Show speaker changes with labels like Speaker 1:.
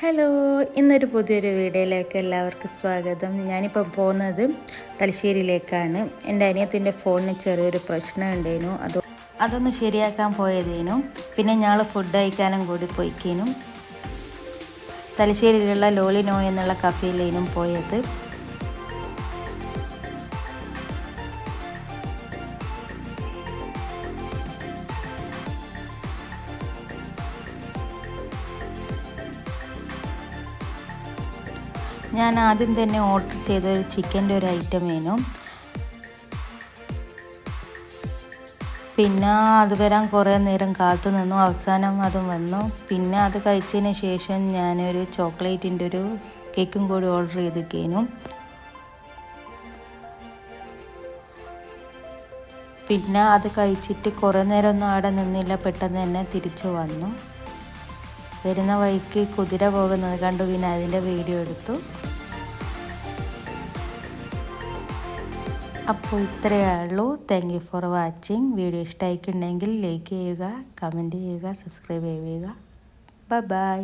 Speaker 1: Hello ഇന്നൊരു പുതിയൊരു വീഡിയോയിലേക്ക് എല്ലാവർക്കും സ്വാഗതം. ഞാനിപ്പം പോകുന്നത് തലശ്ശേരിയിലേക്കാണ്. എന്റെ അനിയത്തിന്റെ ഫോണിന് ചെറിയൊരു പ്രശ്നം ഉണ്ടായിരുന്നു. അത് അതൊന്ന് ശരിയാക്കാൻ പോയതേനു. പിന്നെ ഞങ്ങൾ ഫുഡ് കഴിക്കാനും കൂടി പോയിക്കേനും. തലശ്ശേരിയിലുള്ള ലോളിനോ എന്നുള്ള കഫേയിലേനും പോയത്. ഞാൻ ആദ്യം തന്നെ ഓർഡർ ചെയ്ത ഒരു ചിക്കന്റെ ഒരു ഐറ്റം വേണു. പിന്നെ അത് വരാൻ കുറേ നേരം കാത്തു നിന്നു. അവസാനം അതും വന്നു. പിന്നെ അത് കഴിച്ചതിന് ശേഷം ഞാനൊരു ചോക്ലേറ്റിന്റെ ഒരു കേക്കും കൂടി ഓർഡർ ചെയ്തിരിക്കുന്നു പിന്നെ അത് കഴിച്ചിട്ട് കുറേ നേരമൊന്നും അവിടെ നിന്നില്ല. പെട്ടെന്ന് തന്നെ തിരിച്ചു വന്നു. വരുന്ന വഴിക്ക് കുതിര പോകുന്നത് കണ്ടു. പിന്നെ അതിന്റെ വീഡിയോ എടുത്തു. അപ്പോൾ ഇത്രയേ ഉള്ളൂ. Thank you for watching video ഇഷ്ടമായിട്ടുണ്ടെങ്കിൽ ലൈക്ക് ചെയ്യുക കമന്റ് ചെയ്യുക സബ്സ്ക്രൈബ് ചെയ്യുക. Bye bye